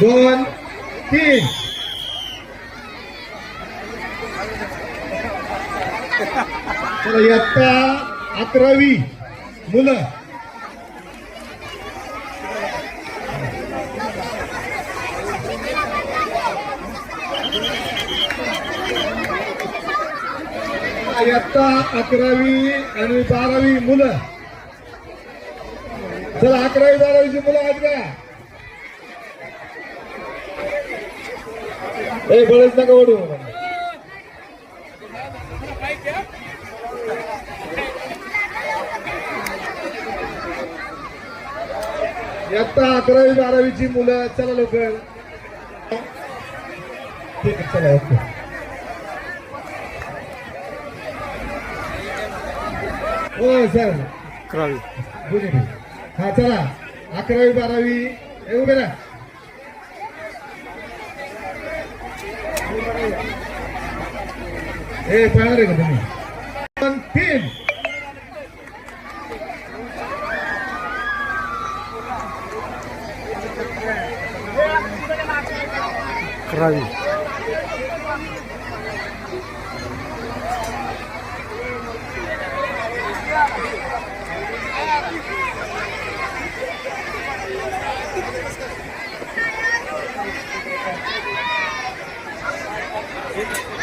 दोन तीन. तर इयत्ता अकरावी मुलं. इयत्ता अकरावी आणि बारावी मुलं. चला अकरावी बारावीची मुलं आहेत का? ए बळच नका ओढू. इयत्ता अकरावी बारावीची मुलं चला लवकर. ठीक आहे चला ओके. हो सर. अकरावी. हा चला. अकरावी बारावी. हे उभे राहा. हे पाहणार आहे का तुम्ही? तीन. अकरावी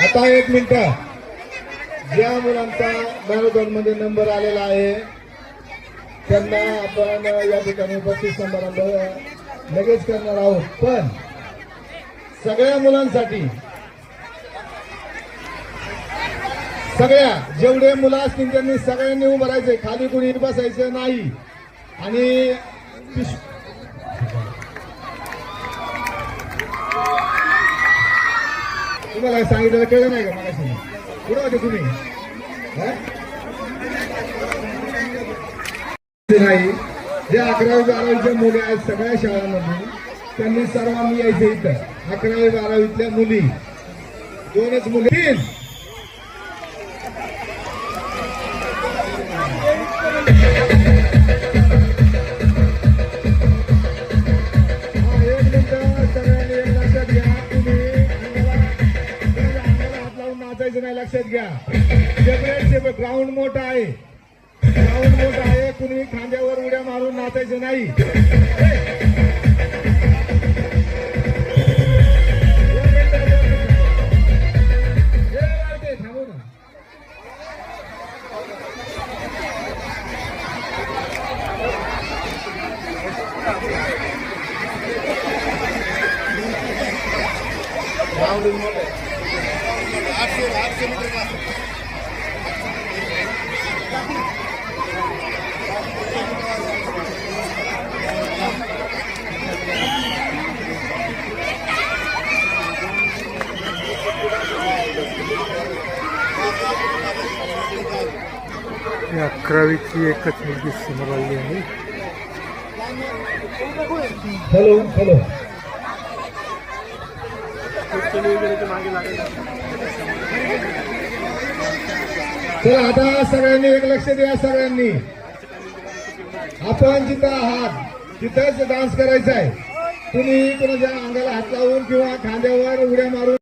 आता एक मिनिट. ज्या मुलांचा मॅरेथॉनमध्ये नंबर आलेला आहे. त्यांना आपण या ठिकाणी उपस्थित समारंभ लगेच करणार आहोत. पण सगळ्या मुलांसाठी सगळ्या जेवढे मुलं असतील त्यांनी सगळ्यांनी उभं राहायचंय. खाली कुणी बसायचं नाही. आणि तुम्हाला सांगितलं कळलं नाही का मला पुढे होते तुम्ही नाही. जे अकरावी बारावीच्या मुली आहेत सगळ्या शाळांमध्ये त्यांनी सर्वांनी यायचं इथं. अकरावी बारावीतल्या मुली. दोनच मुली. लक्षात घ्या. सेपरेट ग्राउंड मोठा आहे. ग्राउंड मोठा आहे कुणी खांद्यावर उड्या मारून नाचायचं नाही. हे राहते, या एकच मुलगी समोर आली आहे. Hello hello. तर आता सगळ्यांनी एक लक्ष द्या सगळ्यांनी. आपण जिथं आहात तिथंच डान्स करायचा आहे तुम्ही कोणाच्या अंगाला हात लावून किंवा खांद्यावर उड्या मारून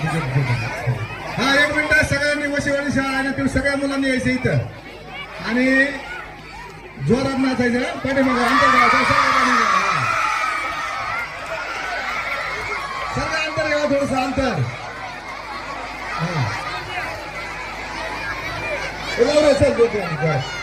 हा एक मिनिट सगळ्यांनी वशिवाडी शाळा आणि तुम्ही सगळ्या मुलांनी यायचं इथं. आणि जोरात नाचायचं पाठीमागा अंतर गावाचा सगळं अंतर घ्यावा थोडस अंतर. हा. चल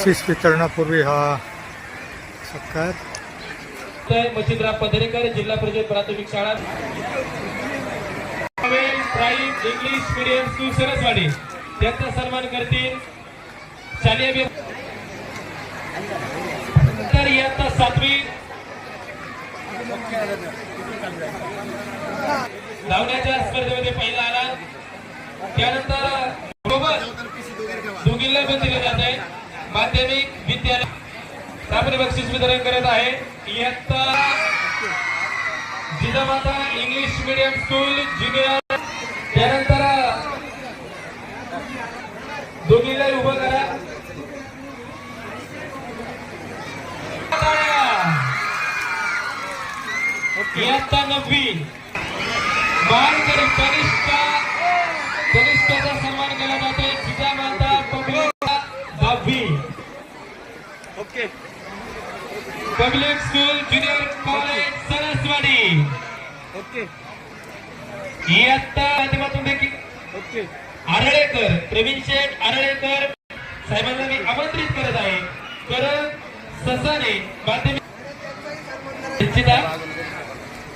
बक्षीस वितरणापूर्वी हा सत्कार तर पदरेकर जिल्हा परिषद प्राथमिक शाळा. Prime English medium school Saraswadi. त्यांचा सन्मान करतील शालेय तर इयत्ता सातवी. धावण्याच्या स्पर्धेमध्ये पहिला आला. त्यानंतर बरोबर. दोघींना पण दिले जात. आहे माध्यमिक विद्यालय त्यामध्ये बक्षीस वितरण करत आहे. इयत्ता Jijamata English medium school junior त्यानंतर दोघीला उभं करा. इयत्ता नववी. बालकरी कनिष्ठा दहावी public school junior college Sarasvadi इयत्ता माध्यमातून देखील आरळेकर प्रवीण शेठ आरळेकर साहेबांना मी आमंत्रित करत आहे. करण ससाने माध्यमिक निश्चिता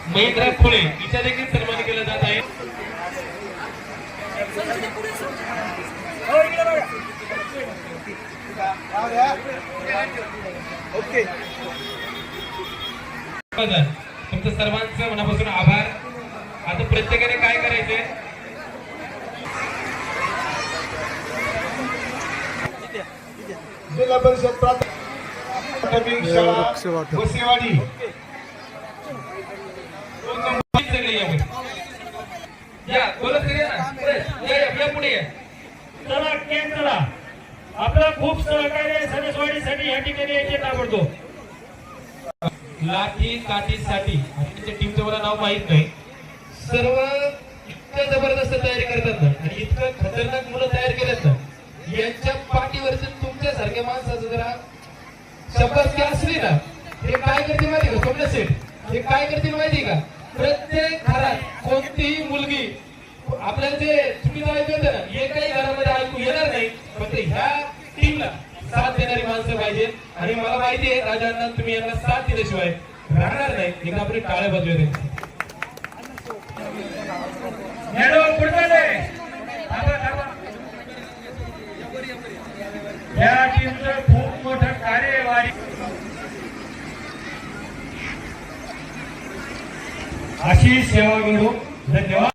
महेंद्र फुले हिचा देखील सन्मान केला जात आहे. बदल तुमचं सर्वांचं मनापासून आभार. आता प्रत्येकाने काय करायचंय? जिल्हा परिषद प्राथमिक शाळा वसेवाडी सगळे या मध्ये. या बोलत सगळे ना या, या, या पुढे या चला केम चला आपला खूप सहकार्य सदस्यवाडीसाठी या ठिकाणी यायचे ताबडतो लाठी काठीसाठी त्यांच्या टीमचं मला नाव माहीत नाही. सर्व इतकं जबरदस्त तयारी करतात ना आणि इतकं खतरनाक मुलं तयार केलेत ना यांच्या पाठीवरचं तुमच्यासारख्या माणसाचं जरा शब्दात असली ना हे काय करते माहिती का? स्वप्न सेठ हे काय करते माहिती का? प्रत्येक घरात कोणतीही मुलगी आपल्याला जे चुकीचं ऐकू येतं ना एकही घरामध्ये ऐकू येणार नाही फक्त ह्या टीमला साथ देणारी माणसं पाहिजेत. आणि मला माहिती आहे राजांना तुम्ही यांना साथ दिल्याशिवाय राहणार नाही. एकदा आपण टाळे बाजूया त्यांची या टीमचं खूप मोठं कार्यवाही. अशी सेवा करू धन्यवाद.